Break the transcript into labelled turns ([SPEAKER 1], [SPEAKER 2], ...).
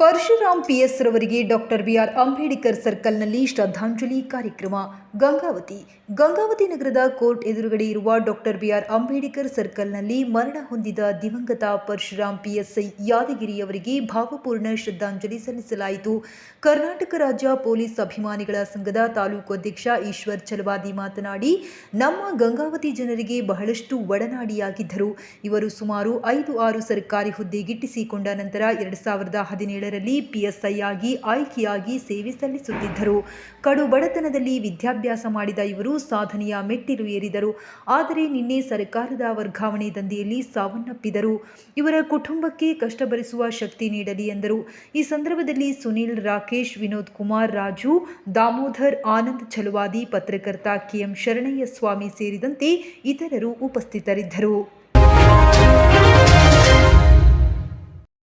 [SPEAKER 1] Parashuram P S ರವರಿಗೆ doctor B R Ambedkar ಸರ್ಕಲ್ನಲ್ಲಿ ಶ್ರದ್ಧಾಂಜಲಿ ಕಾರ್ಯಕ್ರಮ. ಗಂಗಾವತಿ. ಗಂಗಾವತಿ ನಗರದ ಕೋರ್ಟ್ ಎದುರುಗಡೆ ಇರುವ ಡಾಕ್ಟರ್ ಬಿಆರ್ ಅಂಬೇಡ್ಕರ್ ಸರ್ಕಲ್ನಲ್ಲಿ ಮರಣ ಹೊಂದಿದ ದಿವಂಗತ ಪರಶುರಾಮ್ ಪಿಎಸ್ಐ ಯಾದಗಿರಿಯವರಿಗೆ ಭಾವಪೂರ್ಣ ಶ್ರದ್ಧಾಂಜಲಿ ಸಲ್ಲಿಸಲಾಯಿತು. ಕರ್ನಾಟಕ ರಾಜ್ಯ ಪೊಲೀಸ್ ಅಭಿಮಾನಿಗಳ ಸಂಘದ ತಾಲೂಕು ಅಧ್ಯಕ್ಷ ಈಶ್ವರ್ ಚಲವಾದಿ ಮಾತನಾಡಿ, ನಮ್ಮ ಗಂಗಾವತಿ ಜನರಿಗೆ ಬಹಳಷ್ಟು ಒಡನಾಡಿಯಾಗಿದ್ದರು. ಇವರು ಸುಮಾರು ಐದು ಆರು ಸರ್ಕಾರಿ ಹುದ್ದೆ ಗಿಟ್ಟಿಸಿಕೊಂಡ ನಂತರ ಎರಡು ಸಾವಿರದ ಹದಿನೇಳರಲ್ಲಿ ಪಿಎಸ್ಐ ಆಗಿ ಆಯ್ಕೆಯಾಗಿ ಸೇವೆ ಸಲ್ಲಿಸುತ್ತಿದ್ದರು. ಕಡು ಬಡತನದಲ್ಲಿ ವಿದ್ಯಾಭ್ಯಾಸ ಮಾಡಿದ ಇವರು ಸಾಧನೆಯ ಮೆಟ್ಟಿಲು ಏರಿದರು. ಆದರೆ ನಿನ್ನೆ ಸರ್ಕಾರದ ವರ್ಗಾವಣೆ ದಂಧೆಯಲ್ಲಿ ಸಾವನ್ನಪ್ಪಿದರು. ಇವರ ಕುಟುಂಬಕ್ಕೆ ಕಷ್ಟ ಭರಿಸುವ ಶಕ್ತಿ ನೀಡಲಿ ಎಂದರು. ಈ ಸಂದರ್ಭದಲ್ಲಿ ಸುನೀಲ್, ರಾಕೇಶ್, ವಿನೋದ್ ಕುಮಾರ್, ರಾಜು, ದಾಮೋದರ್, ಆನಂದ್ ಛಲವಾದಿ, ಪತ್ರಕರ್ತ ಕೆಎಂ ಶರಣಯ್ಯ ಸ್ವಾಮಿ ಸೇರಿದಂತೆ ಇತರರು ಉಪಸ್ಥಿತರಿದ್ದರು.